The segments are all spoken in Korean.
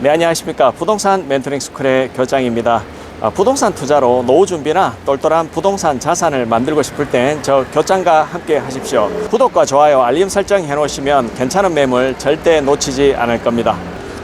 네, 안녕하십니까. 부동산 멘토링 스쿨의 교장입니다. 아, 부동산 투자로 노후 준비나 똘똘한 부동산 자산을 만들고 싶을 땐 저 교장과 함께 하십시오. 구독과 좋아요, 알림 설정 해 놓으시면 괜찮은 매물 절대 놓치지 않을 겁니다.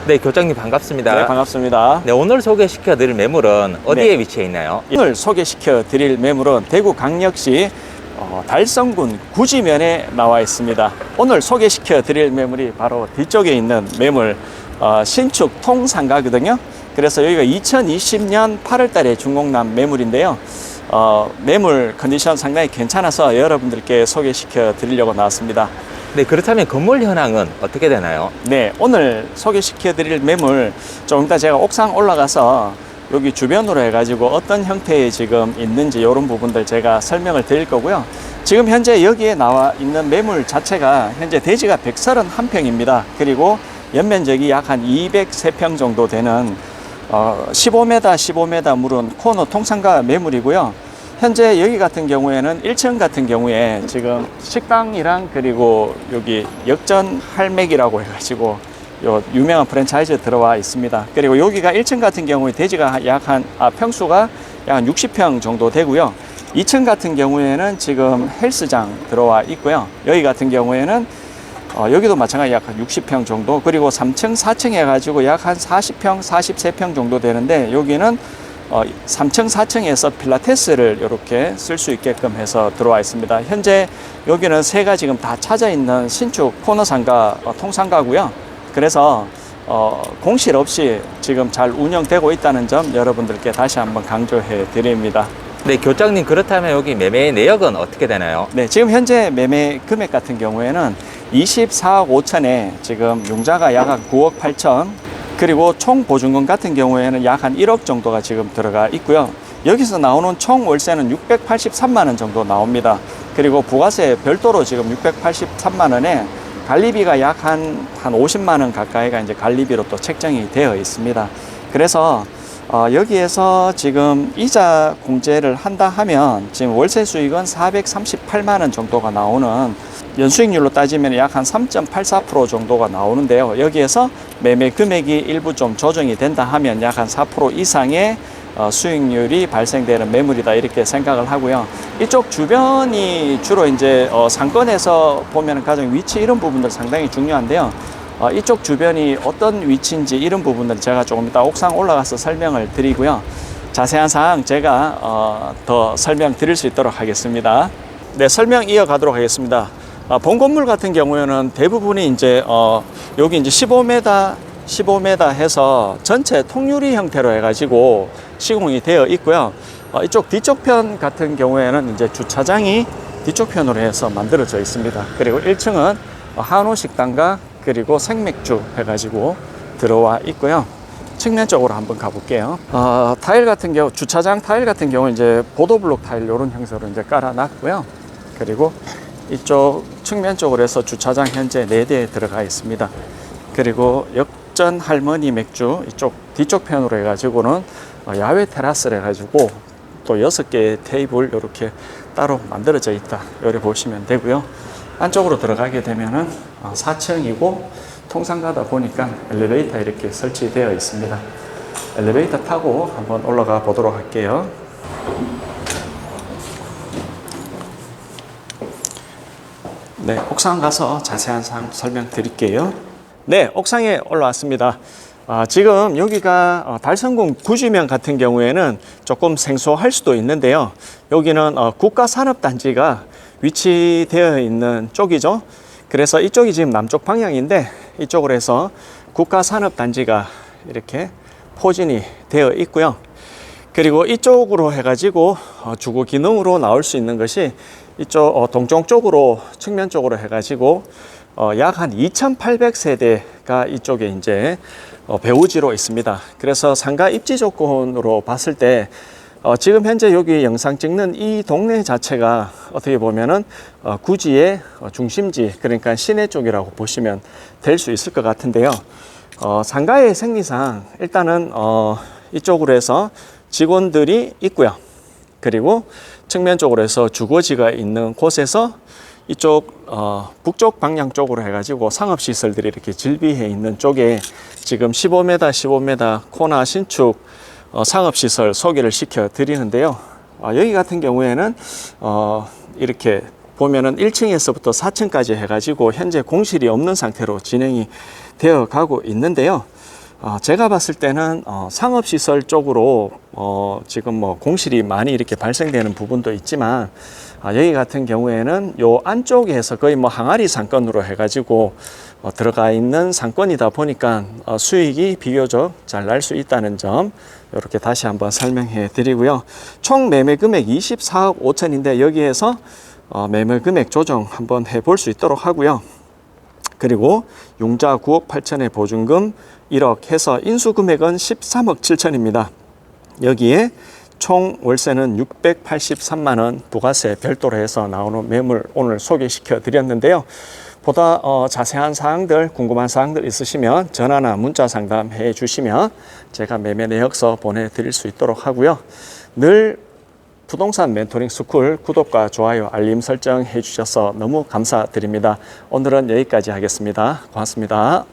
네, 교장님 반갑습니다. 네, 반갑습니다. 네, 오늘 소개시켜 드릴 매물은 어디에 네. 위치해 있나요? 오늘 소개시켜 드릴 매물은 대구 강력시 어, 달성군 구지면에 나와 있습니다. 오늘 소개시켜 드릴 매물이 바로 뒤쪽에 있는 매물 어, 신축 통상가거든요. 그래서 여기가 2020년 8월 달에 준공난 매물인데요. 어, 매물 컨디션 상당히 괜찮아서 여러분들께 소개시켜 드리려고 나왔습니다. 네, 그렇다면 건물 현황은 어떻게 되나요? 네, 오늘 소개시켜 드릴 매물 좀 이따 제가 옥상 올라가서 여기 주변으로 해가지고 어떤 형태의 지금 있는지 이런 부분들 제가 설명을 드릴 거고요. 지금 현재 여기에 나와 있는 매물 자체가 현재 대지가 131평입니다. 그리고 연면적이 약 한 203평 정도 되는 어, 15m, 15m 물은 코너 통상가 매물이고요. 현재 여기 같은 경우에는 1층 같은 경우에 지금 식당이랑 그리고 여기 역전 할맥이라고 해가지고 요 유명한 프랜차이즈 들어와 있습니다. 그리고 여기가 1층 같은 경우에 대지가 약 한, 아, 평수가 약 한 60평 정도 되고요. 2층 같은 경우에는 지금 헬스장 들어와 있고요. 여기 같은 경우에는 어, 여기도 마찬가지 약 한 60평 정도 그리고 3층 4층 해가지고 약 한 40평 43평 정도 되는데 여기는 어, 3층 4층에서 필라테스를 이렇게 쓸 수 있게끔 해서 들어와 있습니다. 현재 여기는 새가 지금 다 찾아 있는 신축 코너 상가 어, 통상가고요. 그래서 어, 공실 없이 지금 잘 운영되고 있다는 점 여러분들께 다시 한번 강조해 드립니다. 네, 교장님 그렇다면 여기 매매 내역은 어떻게 되나요? 네, 지금 현재 매매 금액 같은 경우에는 24억 5천에 지금 융자가 약 한 9억 8천 그리고 총 보증금 같은 경우에는 약 한 1억 정도가 지금 들어가 있고요. 여기서 나오는 총 월세는 683만 원 정도 나옵니다. 그리고 부가세 별도로 지금 683만 원에 관리비가 약 한 한 50만 원 가까이가 이제 관리비로 또 책정이 되어 있습니다. 그래서 어, 여기에서 지금 이자 공제를 한다 하면 지금 월세 수익은 438만 원 정도가 나오는 연수익률로 따지면 약 한 3.84% 정도가 나오는데요. 여기에서 매매 금액이 일부 좀 조정이 된다 하면 약 한 4% 이상의 어, 수익률이 발생되는 매물이다 이렇게 생각을 하고요. 이쪽 주변이 주로 이제 어, 상권에서 보면 가장 위치 이런 부분들 상당히 중요한데요. 어, 이쪽 주변이 어떤 위치인지 이런 부분들 제가 조금 이따 옥상 올라가서 설명을 드리고요. 자세한 사항 제가 어, 더 설명 드릴 수 있도록 하겠습니다. 네, 설명 이어가도록 하겠습니다. 아, 본 건물 같은 경우에는 대부분이 이제 어, 여기 이제 15m, 15m 해서 전체 통유리 형태로 해가지고 시공이 되어 있고요. 어, 이쪽 뒤쪽 편 같은 경우에는 이제 주차장이 뒤쪽 편으로 해서 만들어져 있습니다. 그리고 1층은 한우 식당과 그리고 생맥주 해가지고 들어와 있고요. 측면 쪽으로 한번 가볼게요. 어, 타일 같은 경우 주차장 타일 같은 경우 이제 보도블록 타일 이런 형태로 이제 깔아놨고요. 그리고 이쪽 측면 쪽으로 해서 주차장 현재 4대 들어가 있습니다. 그리고 역전 할머니 맥주 이쪽 뒤쪽 편으로 해가지고는 어, 야외 테라스를 해가지고 또 여섯 개의 테이블 이렇게 따로 만들어져 있다. 이렇게 보시면 되고요. 안쪽으로 들어가게 되면은 4층이고 통상가다 보니까 엘리베이터 이렇게 설치되어 있습니다. 엘리베이터 타고 한번 올라가 보도록 할게요. 네, 옥상 가서 자세한 사항 설명 드릴게요. 네, 옥상에 올라왔습니다. 아, 지금 여기가 어, 달성군 구주면 같은 경우에는 조금 생소할 수도 있는데요. 여기는 어, 국가산업단지가 위치되어 있는 쪽이죠. 그래서 이쪽이 지금 남쪽 방향인데 이쪽으로 해서 국가산업단지가 이렇게 포진이 되어 있고요. 그리고 이쪽으로 해가지고 어, 주거 기능으로 나올 수 있는 것이 이쪽 어, 동쪽 쪽으로 측면 쪽으로 해가지고 어, 약한 2,800세대가 이쪽에 이제 어, 배우지로 있습니다. 그래서 상가 입지 조건으로 봤을 때 어, 지금 현재 여기 영상 찍는 이 동네 자체가 어떻게 보면은 어, 구지의 어, 중심지 그러니까 시내 쪽이라고 보시면 될 수 있을 것 같은데요. 어, 상가의 생리상 일단은 어, 이쪽으로 해서 직원들이 있고요. 그리고 측면 쪽으로 해서 주거지가 있는 곳에서 이쪽 어, 북쪽 방향 쪽으로 해가지고 상업시설들이 이렇게 질비해 있는 쪽에 지금 15m, 15m 코나 신축 어, 상업시설 소개를 시켜 드리는데요. 아, 여기 같은 경우에는 어, 이렇게 보면은 1층에서부터 4층까지 해가지고 현재 공실이 없는 상태로 진행이 되어 가고 있는데요. 어, 제가 봤을 때는 어, 상업시설 쪽으로 어, 지금 뭐 공실이 많이 이렇게 발생되는 부분도 있지만 아, 여기 같은 경우에는 요 안쪽에서 거의 뭐 항아리 상권으로 해가지고 어, 들어가 있는 상권이다 보니까 어, 수익이 비교적 잘 날 수 있다는 점 이렇게 다시 한번 설명해 드리고요. 총 매매 금액 24억 5천인데 여기에서 어, 매매 금액 조정 한번 해볼 수 있도록 하고요. 그리고 융자 9억 8천의 보증금 1억 해서 인수 금액은 13억 7천입니다. 여기에 총 월세는 683만 원 부가세 별도로 해서 나오는 매물 오늘 소개시켜 드렸는데요. 보다 어, 자세한 사항들 궁금한 사항들 있으시면 전화나 문자 상담해 주시면 제가 매매 내역서 보내드릴 수 있도록 하고요. 늘 부동산 멘토링 스쿨 구독과 좋아요 알림 설정 해주셔서 너무 감사드립니다. 오늘은 여기까지 하겠습니다. 고맙습니다.